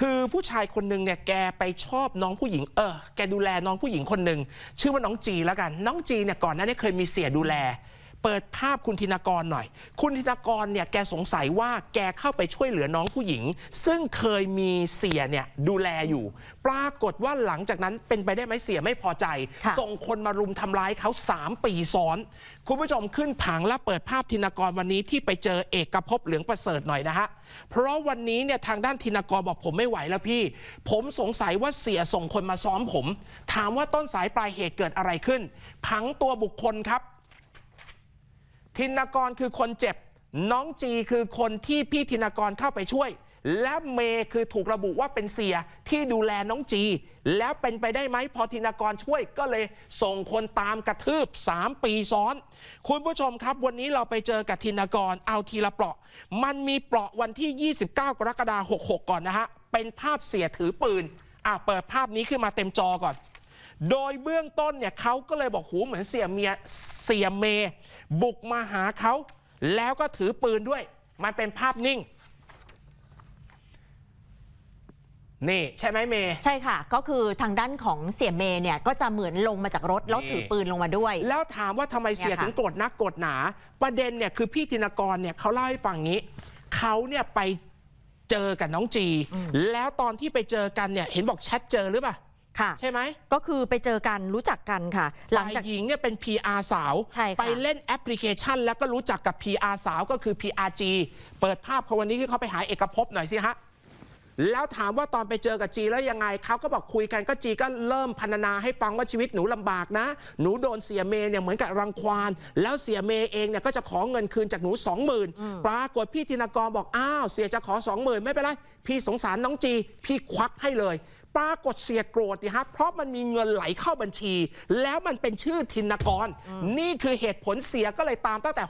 คือผู้ชายคนหนึ่งเนี่ยแกไปชอบน้องผู้หญิงเออแกดูแลน้องผู้หญิงคนหนึ่งชื่อว่าน้องจีแล้วกัน น้องจีเนี่ยก่อนหน้านี้เคยมีเสียดูแล เปิดภาพคุณธินากรหน่อย คุณธินากรเนี่ยแกสงสัยว่าแกเข้าไปช่วยเหลือน้องผู้หญิง ซึ่งเคยมีเสียเนี่ยดูแลอยู่ ปรากฏว่าหลังจากนั้นเป็นไปได้ไหมเสียไม่พอใจค่ะส่งคนมารุมทำร้ายเขา 3 ปีซ้อน คุณผู้ชมขึ้นผังและเปิดภาพธินากรวันนี้ที่ไปเจอเอกภพเหลืองประเสริฐหน่อยนะฮะเพราะวันนี้เนี่ยทางด้านธินากรบอกผมไม่ไหวแล้วพี่ ผมสงสัยว่าเสียส่งคนมาซ้อมผม ถามว่าต้นสายปลายเหตุเกิดอะไรขึ้น ผังตัวบุคคลครับ ธินกรคือคนเจ็บ น้องจีคือคนที่พี่ธินกรเข้าไปช่วย และเมย์คือถูกระบุว่าเป็นเสียที่ดูแลน้องจี แล้วเป็นไปได้ไหมพอธินกรช่วยก็เลยส่งคนตามกระทืบ 3 ปีซ้อน คุณผู้ชมครับวันนี้เราไปเจอกับธินกรเอาทีละเปราะ มันมีเปราะวันที่ 29 กรกฎาคม66 ก่อนนะฮะเป็นภาพเสียถือปืนอะเปิดภาพนี้ขึ้นมาเต็มจอก่อน โดยเบื้องต้นเนี่ยเขาก็เลยบอกหูเหมือนเสียเมียเสียเมย์บุกมาหาเขาแล้วก็ถือปืนด้วย มันเป็นภาพนิ่ง นี่ใช่ไหมเมย์ใช่ค่ะ ก็คือทางด้านของเสียเมย์เนี่ยก็จะเหมือนลงมาจากรถแล้วนี่ ถือปืนลงมาด้วย แล้วถามว่าทำไมเสียเนี่ยค่ะ ถึงโกรธนักโกรธหนา ประเด็นเนี่ยคือพี่ธินกรเนี่ยเขาเล่าให้ฟังงี้ เขาเนี่ยไปเจอกับน้องจี แล้วตอนที่ไปเจอกันเนี่ย เห็นบอกแชทเจอหรือเปล่า ค่ะใช่ไหมก็คือไปเจอกันรู้จักกันค่ะ หลังจากฝ่ยหญิงเนี่ยเป็น PR สาวใช่ค่ะไปเล่นแอปพลิเคชัน แล้วก็รู้จักกับ PR สาวก็คือ PRG เปิดภาพเขาวันนี้ที่เขาไปหาเอกภพหน่อยสิฮะแล้วถามว่าตอนไปเจอกับจีแล้วยังไงเขาก็บอกคุยกันก็จีก็เริ่มพรรณนาให้ฟังว่าชีวิตหนูลำบากนะ หนูโดนเสียเมย์เนี่ยเหมือนกับรังควานแล้วเสียเมย์เองเนี่ยก็จะขอเงินคืนจากหนู 20,000ปรากฏพี่ธินกรบอกอ้าวเสียจะขอ 20,000 ไม่เป็นไร พี่สงสารน้องจี พี่ควักให้เลย ปรากฏเสียโกรธดิฮะเพราะมันมีเงินไหลเข้าบัญชี แล้วมันเป็นชื่อธินกร นี่คือเหตุผลเสียก็เลยตามตั้งแต่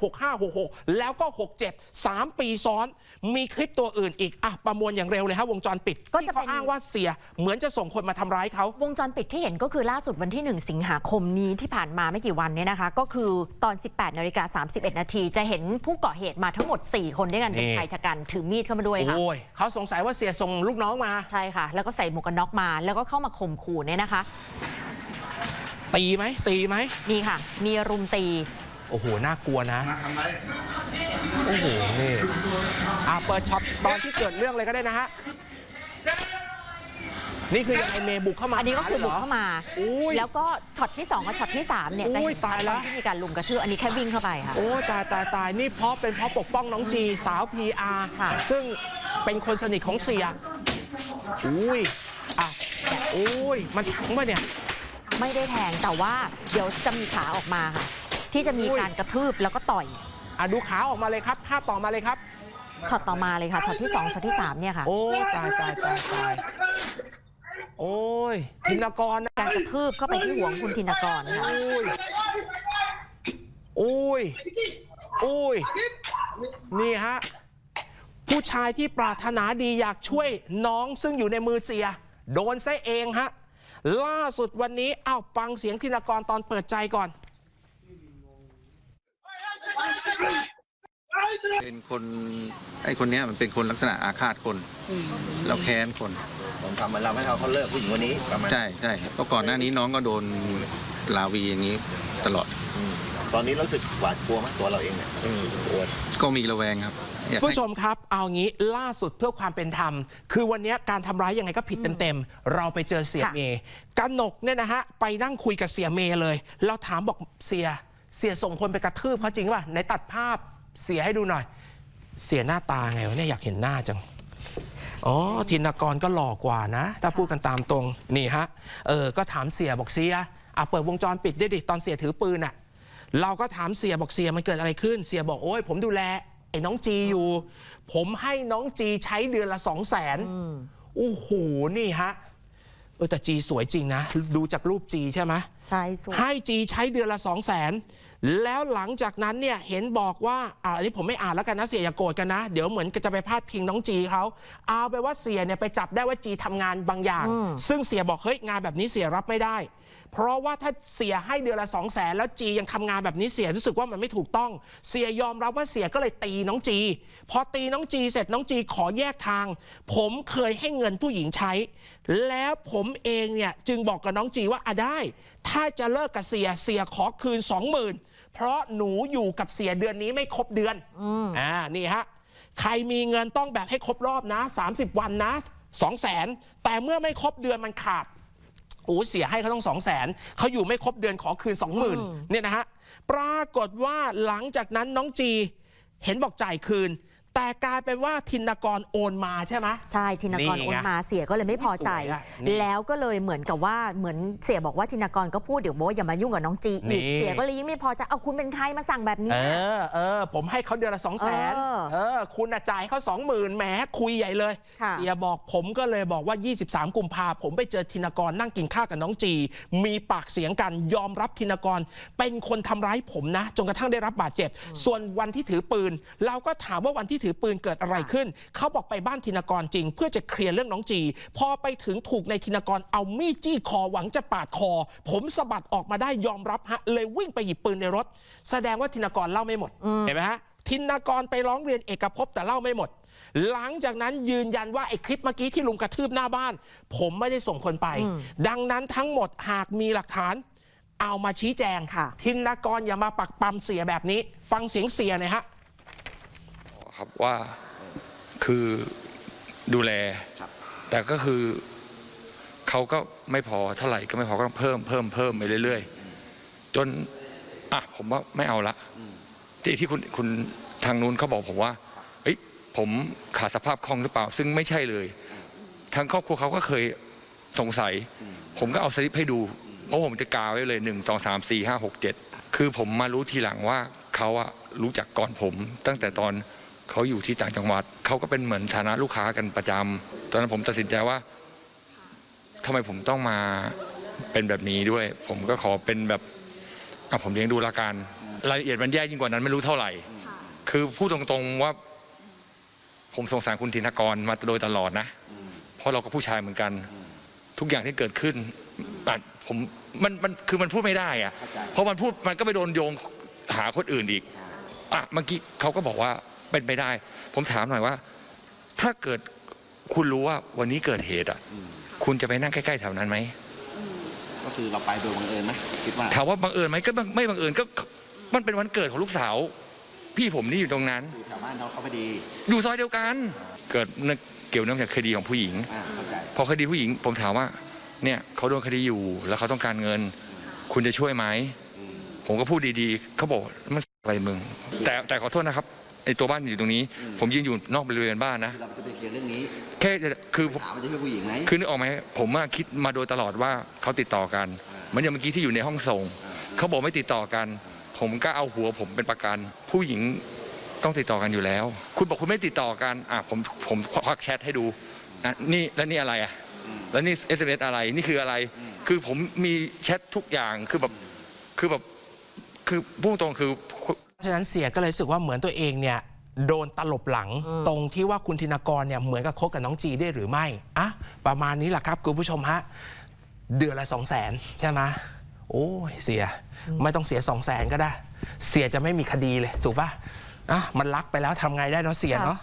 6566 แล้วก็ 67 3 ปีซ้อน มีคลิปตัวอื่นอีกอะประมวลอย่างเร็วเลยฮะวงจรปิดก็ที่จะเป็เขานอ้างว่าเสียเหมือนจะส่งคนมาทำร้ายเขา วงจรปิดที่เห็นก็คือล่าสุดวันที่ 1 สิงหาคมนี้ที่ผ่านมาไม่กี่วันเนี่ยนะคะ ก็คือตอน 18นาฬิกา31 นาทีจะเห็นผู้ก่อเหตุมาทั้งหมด 4 คนด้วยกันเป็นนี่ ชายชะกันถือมีดเข้ามาด้วยค่ะ โอ้ยเขาสงสัยว่าเสียส่งลูกน้องมา ใช่ค่ะ แล้วก็ใส่หมวกกันน็อกมาแล้วก็เข้ามาข่มขู่เนี่ยนะคะ ตีไหมตีไหมนี่ค่ะ มีรุมตี โอ้โห น่ากลัวนะ โอ้โห นี่อะเปิดช็อตตอนที่เกิดเรื่องเลยก็ได้นะฮะ นี่คือยังไงเมย์บุกเข้ามาอันนี้ก็คือหบุกรเข้ามา อุ้ยแล้วก็ช็อตที่2กับช็อตที่3เนี่ยจะอุ้เห็ยนตายละตอนที่มีการลุมกระทืบอันนี้แค่วิ่งเข้าไปค่ะ โอ้ตายตายตายนี่เพราะเป็นเพราะปกป้องน้องจีสาว PR ค่ะ ซึ่งเป็นคนสนิทของเสียอุ้ย อะอุ้ย มันถังปะเนี่ย ไม่ได้แทงแต่ว่าเดี๋ยวจะมีขาออกมาค่ะ ที่จะมีอุ้ยการกระทืบแล้วก็ต่อยอะดูขาออกมาเลยครับ ภาพต่อมาเลยครับ ช็อตต่อมาเลยค่ะช็อตที่ 2ช็อตที่ 3 เนี่ยค่ะ โอ้ยตายตายตายตายโอ้ยธินกรนะการกระทืบเข้าไปที่หัวของคุณธินกรค่ะ โอ้ยโอ้ยโอ้ยนี่ฮะ ผู้ชายที่ปรารถนาดีอยากช่วยน้องซึ่งอยู่ในมือเสีย โดนซะเองฮะ ล่าสุดวันนี้อ้าวฟังเสียงธินกรตอนเปิดใจก่อน เป็นคนไอ้คนเนี้ยมันเป็นคนลักษณะอาฆาตคนเราแค้นคนผมทำเหมือนเราไม่ให้เขาเลิกผู้หญิงคนนี้ประมาณใช่ใช่ก็ก่อนหน้านี้น้องก็โดนลาวีอย่างนี้ตลอดอืม ตอนนี้รู้สึกหวาดกลัวไหมตัวเราเองเนี่ยกลัว ก็มีระแวงครับอยากให้ ผู้ชมครับ เอางี้ล่าสุดเพื่อความเป็นธรรม คือวันนี้การทำร้ายยังไงก็ผิดเต็มๆ เราไปเจอเสียค่ะ เมย์กนกเนี่ยนะฮะ ไปนั่งคุยกับเสียเมย์เลย เราถามบอกเสีย เสียส่งคนไปกระทืบเขาจริงป่ะไหนตัดภาพเสียให้ดูหน่อย เสียหน้าตาไงวะเนี่ยอยากเห็นหน้าจัง อ๋อธินกรก็หล่อกว่านะ ถ้าพูดกันตามตรงนี่ฮะ เออ ก็ถามเสียบอกเสียอะเปิดวงจรปิดด้วยดิ ตอนเสียถือปืนอะ เราก็ถามเสียบอกเสียมันเกิดอะไรขึ้น เสียบอกโอ้ยผมดูแลไอ้น้องจีอยู่ ผมให้น้องจีใช้เดือนละสองแสนโอ้โหนี่ฮะเออแต่จีสวยจริงนะ ดูจากรูปจีใช่ไหมใช่สูงให้จีใช้เดือนละ2 0 0แสนแล้วหลังจากนั้นเนี่ยเห็นบอกว่าอ่าอันนี้ผมไม่อ่านแล้วกันนะเสียอย่าโกรธกันนะ เดี๋ยวเหมือนจะไปพาดพิงน้องจีเขาเอาไปว่าเสียเนี่ยไปจับได้ว่าจีทำงานบางอย่างอืมซึ่งเสียบอกเฮ้ยงานแบบนี้เสียรับไม่ได้ เพราะว่าถ้าเสียให้เดือนละ 2 0 0แสนแล้วจียังทำงานแบบนี้เสียรู้สึกว่ามันไม่ถูกต้อง เสียยอมรับว่าเสียก็เลยตีน้องจี พอตีน้องจีเสร็จน้องจีขอแยกทาง ผมเคยให้เงินผู้หญิงใช้ แล้วผมเองเนี่ยจึงบอกกับน้องจีว่าอะได้ ถ้าจะเลิกกับเสียเสียขอคืน 20,000 เพราะหนูอยู่กับเสียเดือนนี้ไม่ครบเดือนอ่านี่ฮะใครมีเงินต้องแบบให้ครบรอบนะ 30 วันนะ2 0 0แสนแต่เมื่อไม่ครบเดือนมันขาด โอ้เสียให้เขาต้องสองแสนเขาอยู่ไม่ครบเดือนขอคืนสองหมื่นเนี่ยนะฮะปรากฏว่าหลังจากนั้นน้องจี เห็นบอกจ่ายคืน แต่กลายเป็นว่าธินกรโอนมาใช่ไหม ใช่ธินกรนี่ไงโอนมาเสียก็เลยไม่พอใจ สวยอะนี่แล้วก็เลยเหมือนกับว่าเหมือนเสียบอกว่าธินกรก็พูดเดี๋ยวบอกว่าอย่ามายุ่งกับน้องจีอีกนี่เสียก็เลยยิ่งไม่พอใจเอาคุณเป็นใครมาสั่งแบบนี้ เออเออ ผมให้เขาเดือนละสองแสนเออเออ คุณน่ะจ่ายเขาสองหมื่นแหมคุยใหญ่เลยค่ะ เสียบอกผมก็เลยบอกว่า 23 กุมภาผมไปเจอธินกรนั่งกินข้าวกับน้องจี มีปากเสียงกันยอมรับธินกร เป็นคนทำร้ายผมนะ จนกระทั่งได้รับบาดเจ็บ ส่วนวันที่ถือปืน เราก็ถามว่าวันที่ถือปืนเกิดอะไรขึ้น เขาบอกไปบ้านธินกรจริง เพื่อจะเคลียร์เรื่องน้องจี พอไปถึงถูกในธินกรเอามีดจี้คอหวังจะปาดคอ ผมสะบัดออกมาได้ยอมรับฮะเลยวิ่งไปหยิบปืนในรถ แสดงว่าธินกรเล่าไม่หมดเห็นไหมฮะธินกรไปร้องเรียนเอกภพแต่เล่าไม่หมด หลังจากนั้นยืนยันว่าไอ้คลิปเมื่อกี้ที่ลุงกระทืบหน้าบ้าน ผมไม่ได้ส่งคนไป ดังนั้นทั้งหมดหากมีหลักฐาน เอามาชี้แจงค่ะธินกรอย่ามาปักปั๊มเสียแบบนี้ ฟังเสียงเสียหน่อยฮะ ครับว่าคือดูแล แต่ก็คือเขาก็ไม่พอเท่าไหร่ก็ไม่พอก็ต้องเพิ่มเพิ่มเพิ่มไปเรื่อยๆ จนอะผมว่าไม่เอาละที่ที่คุณคุณทางนู้นเขาบอกผมว่าเอ้ยผมขาดสภาพคล่องหรือเปล่า ซึ่งไม่ใช่เลย ทางครอบครัวเขาก็เคยสงสัย ผมก็เอาสลิปให้ดู เพราะผมจะกาไว้เลยหนึ่งสองสามสี่ห้าหกเจ็ดคือผมมารู้ทีหลังว่าเขาอะรู้จักก่อนผมตั้งแต่ตอน เขาอยู่ที่ต่างจังหวัด เขาก็เป็นเหมือนฐานะลูกค้ากันประจำตอนนั้นผมตัดสินใจว่าทำไมผมต้องมาเป็นแบบนี้ด้วย ผมก็ขอเป็นแบบอะผมเลี้ยงดูละกันรายละเอียดมันแย่ยิ่งกว่านั้นไม่รู้เท่าไหร่ คือพูดตรงๆว่าผมสงสารคุณธินกรมาโดยตลอดนะ เพราะเราก็ผู้ชายเหมือนกัน ทุกอย่างที่เกิดขึ้นอะผมมันมันคือมันพูดไม่ได้อะเพราะมันพูดมันก็ไปโดนโยงหาคนอื่นอีกอะเมื่อกี้เขาก็บอกว่า เป็นไปได้ ผมถามหน่อยว่า ถ้าเกิดคุณรู้ว่าวันนี้เกิดเหตุอะ คุณจะไปนั่งใกล้ๆแถวนั้นไหมก็คือเราไปโดยบังเอิญไหมคิดว่าถามว่าบังเอิญไหมก็บังไม่บังเอิญก็มันเป็นวันเกิดของลูกสาว พี่ผมที่อยู่ตรงนั้นอยู่แถวบ้านเราเขาพอดีอยู่ซอยเดียวกัน เกิดเนื่องเกี่ยวเนื่องจากคดีของผู้หญิงอ่าเข้าใจพอคดีผู้หญิง ผมถามว่า เนี่ยเขาโดนคดีอยู่แล้วเขาต้องการเงิน คุณจะช่วยไหมผมก็พูดดีๆเขาบอกมันอะไรมึง แต่แต่ขอโทษนะครับไอ ตัวบ้านอยู่ตรงนี้ ผมยืนอยู่นอกบริเวณบ้านนะคือเราจะไปเคลียร์เรื่องนี้แค่จะคือถามว่าจะช่วยผู้หญิงไหมคือนึกออกไหมผมอะคิดมาโดยตลอดว่าเขาติดต่อกันเหมือนอย่างเมื่อกี้ที่อยู่ในห้องส่งเขาบอกไม่ติดต่อกัน ผมก็เอาหัวผมเป็นประกัน ผู้หญิงต้องติดต่อกันอยู่แล้ว คุณบอกคุณไม่ติดต่อกันอะผมผมควักแชทให้ดูนะนี่แล้วนี่อะไรอะแล้วนี่ SMS อะไรนี่คืออะไร คือผมมีแชททุกอย่างคือแบบคือแบบคือพูดตรงคือเพราะ ฉะนั้นเสียก็เลยรู้สึกว่าเหมือนตัวเองเนี่ยโดนตลบหลังตรงที่ว่าคุณธินกรเนี่ยเหมือนกับคบกับน้องจีได้หรือไม่อะประมาณนี้แหละครับคุณผู้ชมฮะเดือนละสองแสนใช่ไหมโอ้ยเสียไม่ต้องเสียสองแสนก็ได้ เสียจะไม่มีคดีเลยถูกป่ะอะมันรักไปแล้วทำไงได้เนาะเสียเนาะ